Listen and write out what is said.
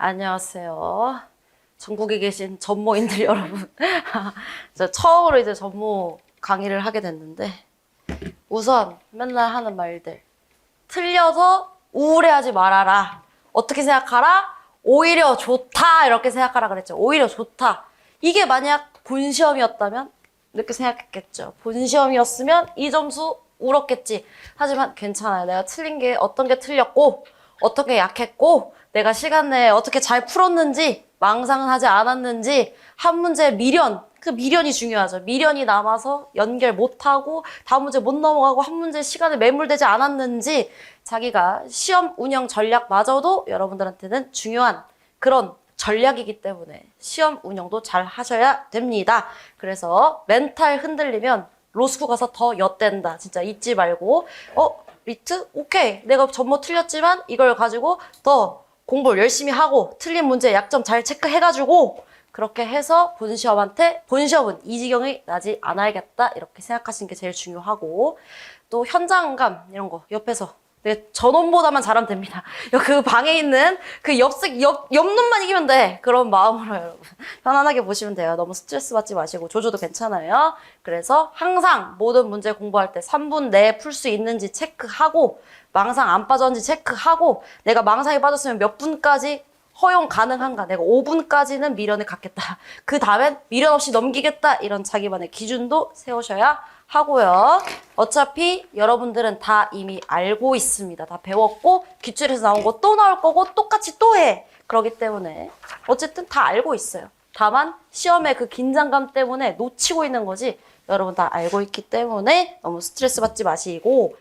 안녕하세요. 전국에 계신 전모인들 여러분. 저 처음으로 이제 전모 강의를 하게 됐는데, 우선 맨날 하는 말들. 틀려서 우울해하지 말아라. 어떻게 생각하라? 오히려 좋다. 이렇게 생각하라 그랬죠. 오히려 좋다. 이게 만약 본 시험이었다면 이렇게 생각했겠죠. 본 시험이었으면 이 점수 울었겠지. 하지만 괜찮아요. 내가 틀린 게 어떤 게 틀렸고 어떻게 약했고 내가 시간 내에 어떻게 잘 풀었는지 망상은 하지 않았는지 한 문제 미련 그 미련이 중요하죠. 미련이 남아서 연결 못하고 다음 문제 못 넘어가고 한 문제 시간에 매몰되지 않았는지 자기가 시험 운영 전략마저도 여러분들한테는 중요한 그런 전략이기 때문에 시험 운영도 잘 하셔야 됩니다. 그래서 멘탈 흔들리면 로스쿨 가서 더 엿댄다. 진짜 잊지 말고 어 리트? 오케이. 내가 전모 틀렸지만 이걸 가지고 더 공부를 열심히 하고 틀린 문제 약점 잘 체크해가지고 그렇게 해서 본 시험한테 본 시험은 이 지경이 나지 않아야겠다. 이렇게 생각하시는 게 제일 중요하고 또 현장감 이런 거 옆에서 내 전원보다만 잘하면 됩니다. 그 방에 있는 그 옆색 옆 옆눈만 이기면 돼. 그런 마음으로 여러분 편안하게 보시면 돼요. 너무 스트레스 받지 마시고 조조도 괜찮아요. 그래서 항상 모든 문제 공부할 때 3분 내에 풀 수 있는지 체크하고 망상 안 빠졌는지 체크하고 내가 망상에 빠졌으면 몇 분까지 허용 가능한가? 내가 5분까지는 미련을 갖겠다. 그 다음엔 미련 없이 넘기겠다. 이런 자기만의 기준도 세우셔야 하고요. 어차피 여러분들은 다 이미 알고 있습니다. 다 배웠고 기출에서 나온 거 또 나올 거고 똑같이 또 해. 그렇기 때문에 어쨌든 다 알고 있어요. 다만 시험의 그 긴장감 때문에 놓치고 있는 거지. 여러분 다 알고 있기 때문에 너무 스트레스 받지 마시고